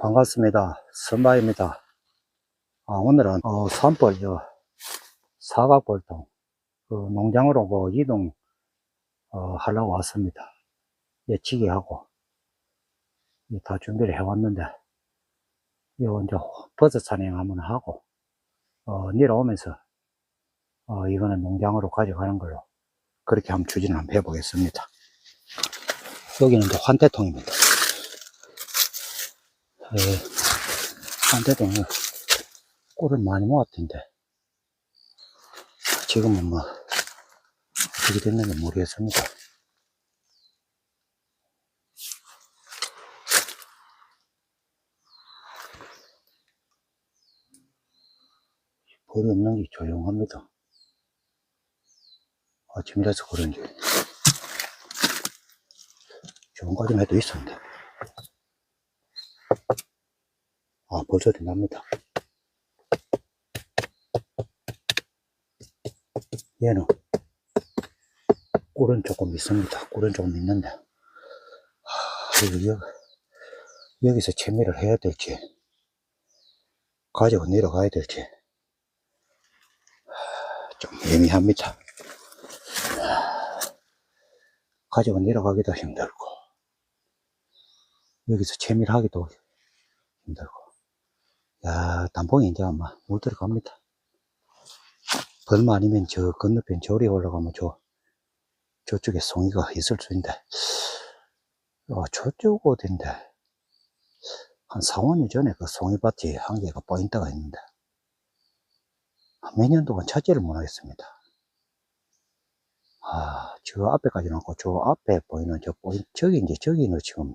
반갑습니다. 선바입니다. 아, 오늘은, 어, 산벌, 저, 사각벌통, 그 농장으로 그 이동, 어, 하려고 왔습니다. 예치기 하고, 이다 준비를 해왔는데, 이거 이제 버섯 산행 한번 하고, 어, 내려오면서, 어, 이거는 농장으로 가져가는 걸로, 그렇게 한번 추진을 한번 해보겠습니다. 여기는 이제 환태통입니다. 예, 한때도 꿀을 많이 모았던데 지금은 뭐 어떻게 됐는지 모르겠습니다. 벌이 없는 게 조용합니다. 아침이라서 그런지 조금까지만 해도 있었는데 아, 벌써 된답니다. 얘는 꿀은 조금 있습니다. 꿀은 조금 있는데 하, 이거 여, 여기 서 채미를 해야 될지 가지고 내려가야 될지 하, 좀 애매합니다. 하, 가지고 내려가기도 힘들고 여기서 채미를 하기도 힘들고 야, 단봉이 이제 아마 물 들어갑니다. 벌마 아니면 저 건너편 저리 올라가면 저, 저쪽에 송이가 있을 수 있는데, 어, 저쪽 어딘데, 한 4, 5년 전에 그 송이밭이 한 개가 보인 때가 있는데, 몇 년 동안 찾지를 못하겠습니다. 아, 저 앞에까지는 않고, 저 앞에 보이는 저 보인, 저기 이제 저기는 지금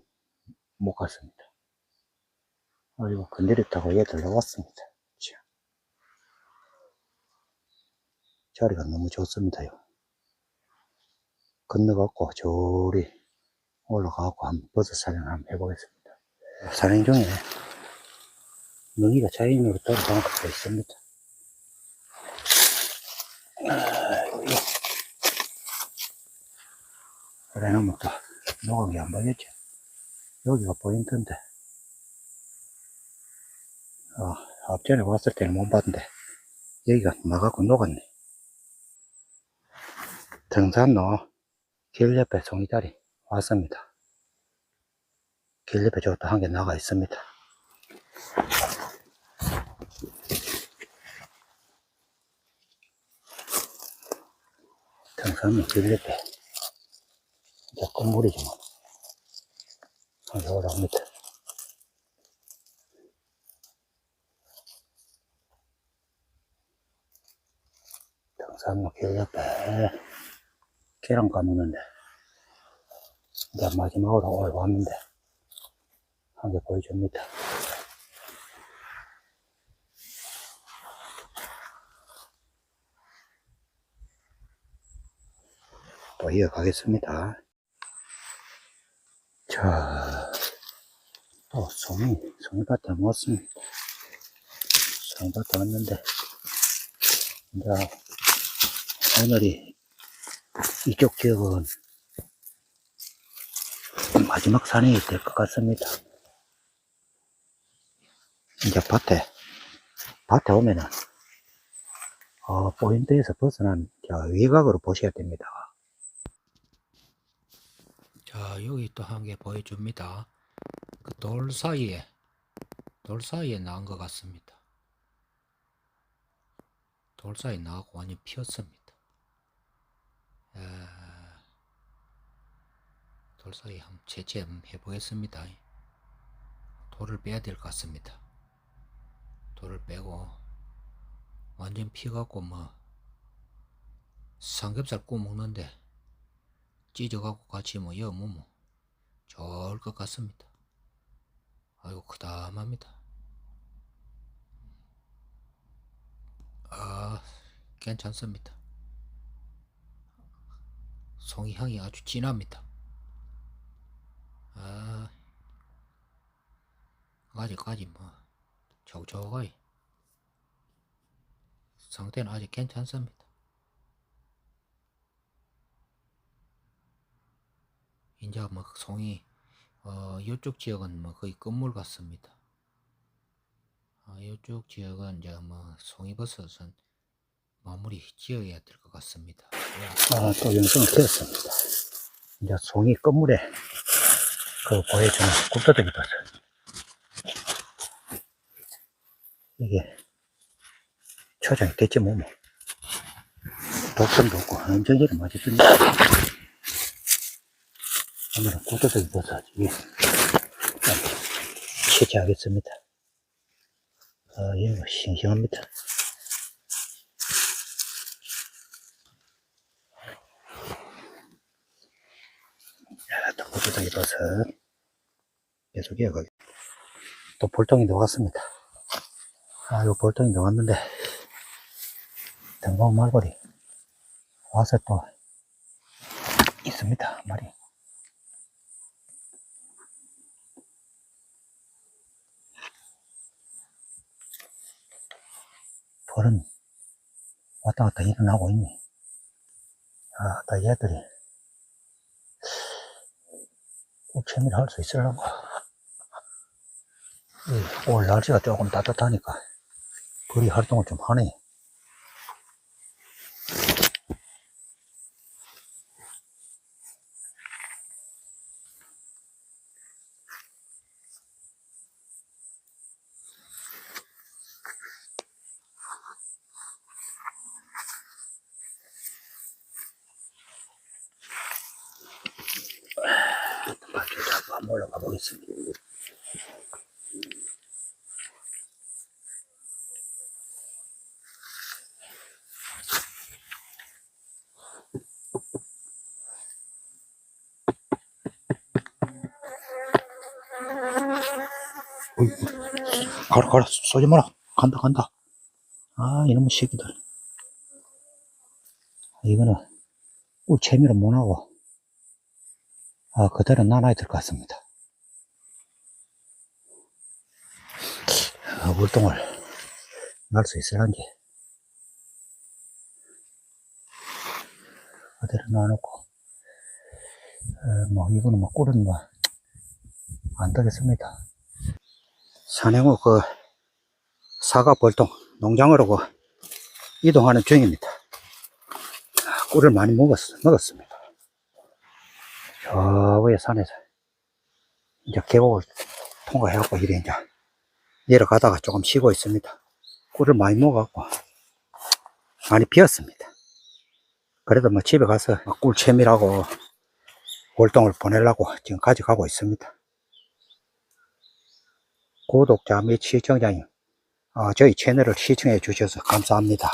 못 갔습니다. 아이고, 건드렸다고 얘들 나왔습니다. 자. 자리가 너무 좋습니다요. 건너갖고, 저리 올라가갖고 한번 버섯 사냥 한번 해보겠습니다. 사냥 중에 능이가 자연으로 돌아가는 것도 있습니다. 그래 놓으면 또 노각이 안 보이겠지? 여기가 포인트인데. 아, 앞전에 왔을 때는 못 봤는데 여기가 막아고 녹았네. 등산로 길 옆에 종이다리 왔습니다. 길 옆에 저것도 한 개 나가 있습니다. 등산로 길 옆에 이제 건물이지만 뭐. 아, 한 4, 5m 산로 길 옆에 계란 까먹는데 이제 마지막으로 올라왔는데 한 개 보여줍니다. 또 이어가겠습니다. 자, 또 송이, 송이밭에 왔습니다. 송이밭에 왔는데 이제 오늘이 이쪽 지역은 마지막 산행이 될 것 같습니다. 이제 밭에, 밭에 오면은, 어, 포인트에서 벗어난 저 외곽으로 보셔야 됩니다. 자, 여기 또 한 개 보여줍니다. 그 돌 사이에, 돌 사이에 나온 것 같습니다. 돌 사이에 나고 완전 피었습니다. 돌 사이에 한번 채취 한번 해보겠습니다. 돌을 빼야 될 것 같습니다. 돌을 빼고, 완전 피갖고 뭐, 삼겹살 구워 먹는데, 찢어갖고 같이 뭐 여무면 좋을 것 같습니다. 아이고 크다합니다. 아 괜찮습니다. 송이 향이 아주 진합니다. 아 아직까지 뭐 촉촉하게 상태는 아직 괜찮습니다. 이제 뭐 송이 어 이쪽 지역은 뭐 거의 끝물 같습니다. 아, 이쪽 지역은 이제 뭐 송이버섯은 마무리 지어야 될 것 같습니다. 예. 아, 또 연성을 되었습니다. 이제 송이 건물에 그 보여주는 굽더덕이 버섯. 이게 초장이 됐지 뭐, 뭐. 독성도 없고 완전히 맛있습니다. 오늘은 굽더덕이 버섯 이게 취재하겠습니다. 아, 이거 싱싱합니다. 굽더덕이 버섯 계속 이어가겠 또 볼통이 녹았습니다. 아, 요 볼통이 녹았는데, 등공 말벌이 와서 또 있습니다, 말이. 벌은 왔다 갔다 일어나고 있네. 아, 나 얘들이 꽃채미를 할 수 있으려고. 이, 오늘 날씨가 조금 따뜻하니까 벌이 활동을 좀 하네. 발길도 한번 올라가 보겠습니다. 가라, 가라, 쏘지 마라. 간다, 간다. 아, 이놈의 새끼들. 이거는 꿀 채미를 못하고, 아, 그대로 놔놔야 될 것 같습니다. 아, 물동을 날 수 있을란지. 그대로 놔놓고, 어, 뭐, 이거는 뭐, 꿀은 뭐, 안 되겠습니다. 산행후 그, 사과 벌통 농장으로 그, 이동하는 중입니다. 아, 꿀을 많이 먹었, 먹었습니다. 저 위에 산에서 이제 계곡을 통과해갖고 이래 이제 내려가다가 조금 쉬고 있습니다. 꿀을 많이 먹어갖고 많이 비었습니다. 그래도 뭐 집에 가서 꿀 채미라고 월동을 보내려고 지금 가져가고 있습니다. 구독자 및 시청자님, 어, 저희 채널을 시청해 주셔서 감사합니다.